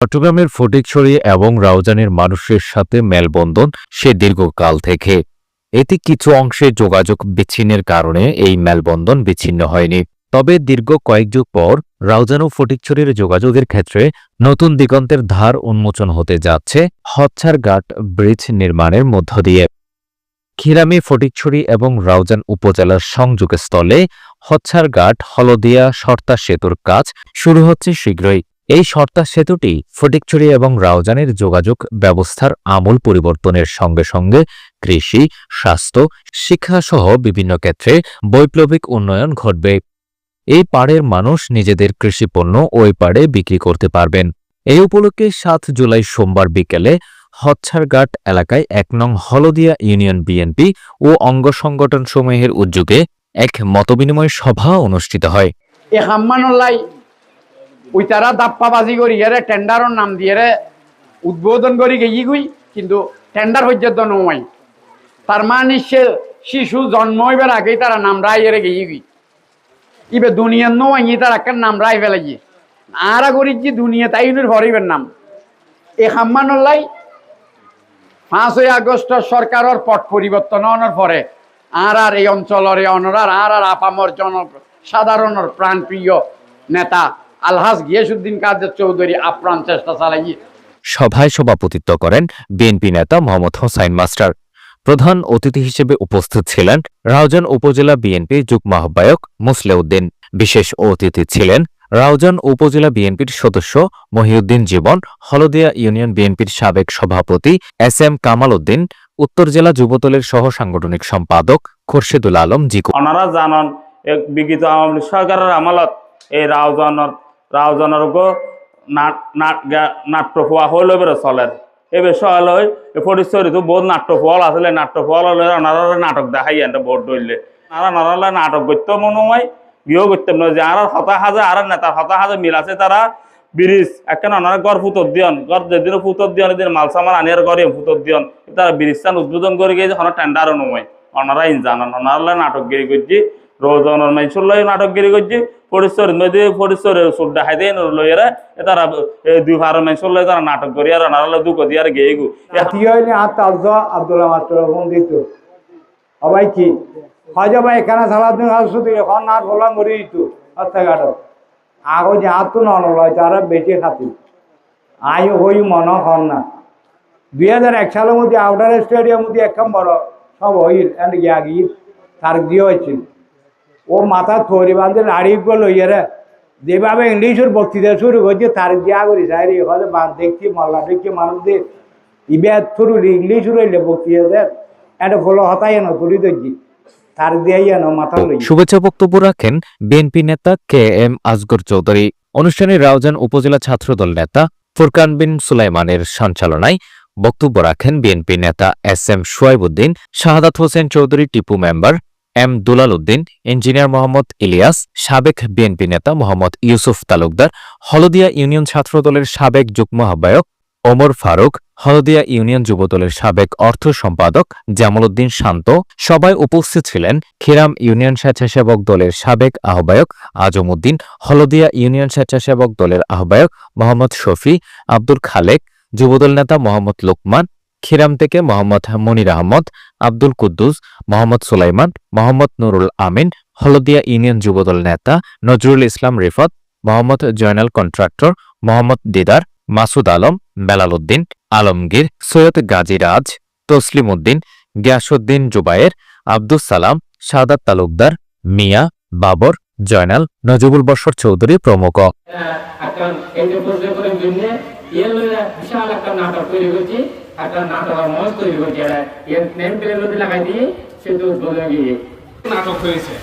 চট্টগ্রামের ফটিকছড়ি এবং রাউজানের মানুষের সাথে মেলবন্ধন সে দীর্ঘকাল থেকে। এতে কিছু অংশে যোগাযোগ বিচ্ছিন্নের কারণে এই মেলবন্ধন বিচ্ছিন্ন হয়নি। তবে দীর্ঘ কয়েক যুগ পর রাউজান ও ফটিকছড়ির যোগাযোগের ক্ষেত্রে নতুন দিগন্তের ধার উন্মোচন হতে যাচ্ছে হচ্ছারঘাট ব্রিজ নির্মাণের মধ্য দিয়ে। খিরামি, ফটিকছড়ি এবং রাউজান উপজেলার সংযোগস্থলে হচ্ছারঘাট, হলদিয়া, সর্তা সেতুর কাজ শুরু হচ্ছে শীঘ্রই। এই সর্তা সেতুটি ফটিকছড়ি এবং রাউজানের যোগাযোগ ব্যবস্থার আমূল পরিবর্তনের সঙ্গে সঙ্গে কৃষি, স্বাস্থ্য, শিক্ষাসহ বিভিন্ন ক্ষেত্রে বৈপ্লবিক উন্নয়ন ঘটবে। এই পাড়ের মানুষ নিজেদের কৃষিপণ্য ওই পাড়ে বিক্রি করতে পারবেন। এই উপলক্ষে সাত জুলাই সোমবার বিকেলে হচ্ছারঘাট এলাকায় এক নং হলদিয়া ইউনিয়ন বিএনপি ও অঙ্গ সংগঠন সমূহের উদ্যোগে এক মতবিনিময় সভা অনুষ্ঠিত হয়। হাম্মানলাই ওই তারা দাপ্পাবাজি করি, এরে টেন্ডারর নাম দিয়ে উদ্বোধন করি গেই গুই, কিন্তু টেন্ডার পর্যন্ত নয় তার মানে সে শিশু জন্ম হইবার আগেই তারা নাম রায় এরে গেই গুই। ইবে দুনিয়ার নয় তার একটা নাম রায় ফেলাই আরা করি যে দুনিয়া তাই হরিবের নাম। এই হাম্মানলাই পাঁচই আগস্ট সরকারের পট পরিবর্তন হওয়ার পরে আর আর এই অঞ্চলের অনরার, আর আর আপামর জন সাধারণের প্রাণপ্রিয় নেতা আলহাজ গিয়াসুদ্দিন কাদের চৌধুরী আপ্রাণ চেষ্টা চালাই সভায় সভাপতিত্ব করেন বিএনপি নেতা মোহাম্মদ হোসাইন মাস্টার। প্রধান অতিথি হিসেবে উপস্থিত ছিলেন রাউজান উপজেলা বিএনপি যুগ্ম আহ্বায়ক মুসলেউদ্দিন। বিশেষ অতিথি ছিলেন রাউজান উপজেলা বিএনপির সদস্য মহিউদ্দিন জীবন হলদিয়া ইউনিয়ন বিএনপির সাবেক সভাপতি এস এম কামাল উদ্দিন উত্তর জেলা যুবদলের সহ সাংগঠনিক সম্পাদক খোরশেদুল আলম জিকু। ওনারা জানন এক বিগত আওয়ামী লীগ সরকারের আমলত এই রাউজানর রাউজানর গো নাট নাট নাট্য পোৱা হল এবারে চলের এবার সহল হয় ফটিশ্বরী তো বহুত নাট্য ফল আসলে নাট্য ফল হলে ওনারা নাটক দেখাই এনটা ভোট ধরলে ওনারা নারালে নাটক করতে মনে হয় গিয়েও করতে মনে হয় যে আর হতা হাজার আর নেতা হতা হাজার মিল আছে তারা ব্রিজ একখানে ওনারা গড় ফুতর দিয়ন। গড় যেদিন ফুতর দিয়ন, এদিন মাল সামান আনিয়ার গড়ে ফুতর দিয়ন। তারা ব্রিজটা উদ্বোধন করে গিয়ে ওখানে টেন্ডারও নয় ওনারা জানান ওনারা নাটকগিরি করছি রোজনের মাইসুর লই নাটকগিরি করছি পরিশ্বর নদী পরিশ্বরের সুর দেখাই দিয়ে লইয়ারে তারা দুই ভার মাইসুর লই তারা নাটক করি, আর ওনারা দুঃখ দিয়ে আর গিয়ে গু। কি হয়নি আর তালজ আব্দুল্লাহ মাস্টার ফোন দিত। সবাই কি? হয় ভাই, এখানে সারা দিন আসছো তুই এখন আর বললাম করি দিত রাস্তাঘাট আগো যে হাত তো নন লয়, তারা বেঁচে খাতি। আয়ু হই মন হন না। দুই হাজার এক সালের মধ্যে আউটার স্টেডিয়াম মধ্যে একদম বড় সব হইল এন্ড গিয়া গিয়ে, তার দিয়ে হয়েছিল ও মাথা থরি বাঁধে লাড়ি গেল ইয়েরা যেভাবে ইংলিশের বক্তৃতা শুরু করছে, তার দিয়া করি সাইরি হলে দেখছি মল্লা দেখছি মানুষদের ইবে থরু ইংলিশ রইলে বক্তৃতা একটা ফলো হতাই না তুলি দেখছি তার যেন মাথা লই শুভেচ্ছা বক্তব্য রাখেন বিএনপি নেতা কে এম আসগর চৌধুরী। অনুষ্ঠানে রাউজান উপজেলা ছাত্রদল নেতা ফুরকান বিন সুলাইমানের সঞ্চালনায় বক্তব্য রাখেন বিএনপি নেতা S M Soyaibuddin, Shahadat Hossain Chowdhury Tipu member M Dulal Uddin engineer Mohammad Elias, সাবেক বিএনপি নেতা মোহাম্মদ ইউসুফ তালুকদার, হলদিয়া ইউনিয়ন ছাত্রদলের সাবেক যুগ্ম আহ্বায়ক ওমর ফারুক, হলদিয়া ইউনিয়ন যুবদলের সাবেক অর্থ সম্পাদক জামাল উদ্দিন শান্ত সবাই উপস্থিত ছিলেন খিরাম ইউনিয়ন স্বেচ্ছাসেবক দলের সাবেক আহ্বায়ক আজম উদ্দিন হলদিয়া ইউনিয়ন স্বেচ্ছাসেবক দলের আহ্বায়ক মোহাম্মদ শফি আব্দুল খালেক, যুবদল নেতা মোহাম্মদ লোকমান খিরাম থেকে মোহাম্মদ মনির আহমদ আব্দুল কুদ্দুস মোহাম্মদ সুলাইমান মোহাম্মদ নুরুল আমিন হলদিয়া ইউনিয়ন যুবদল নেতা নজরুল ইসলাম রিফত মোহাম্মদ জয়নাল কন্ট্রাক্টর মোহাম্মদ দিদার মাসুদ আলম বেলাল উদ্দিন আলমগীর সৈয়দ গাজী রাজ তসলিম উদ্দিন গিয়াসুদ্দিন জুবায়ের আব্দুস সালাম সাদাত তালুকদার মিয়া বাবর জয়নাল নজিবুল বশর চৌধুরী প্রমুখ একটা নাটক তৈরি একটা নাটক মঞ্চ তৈরি করছি এর নেম প্লেট লাগাই দিয়ে সেতু বলে গিয়ে নাটক হয়েছে।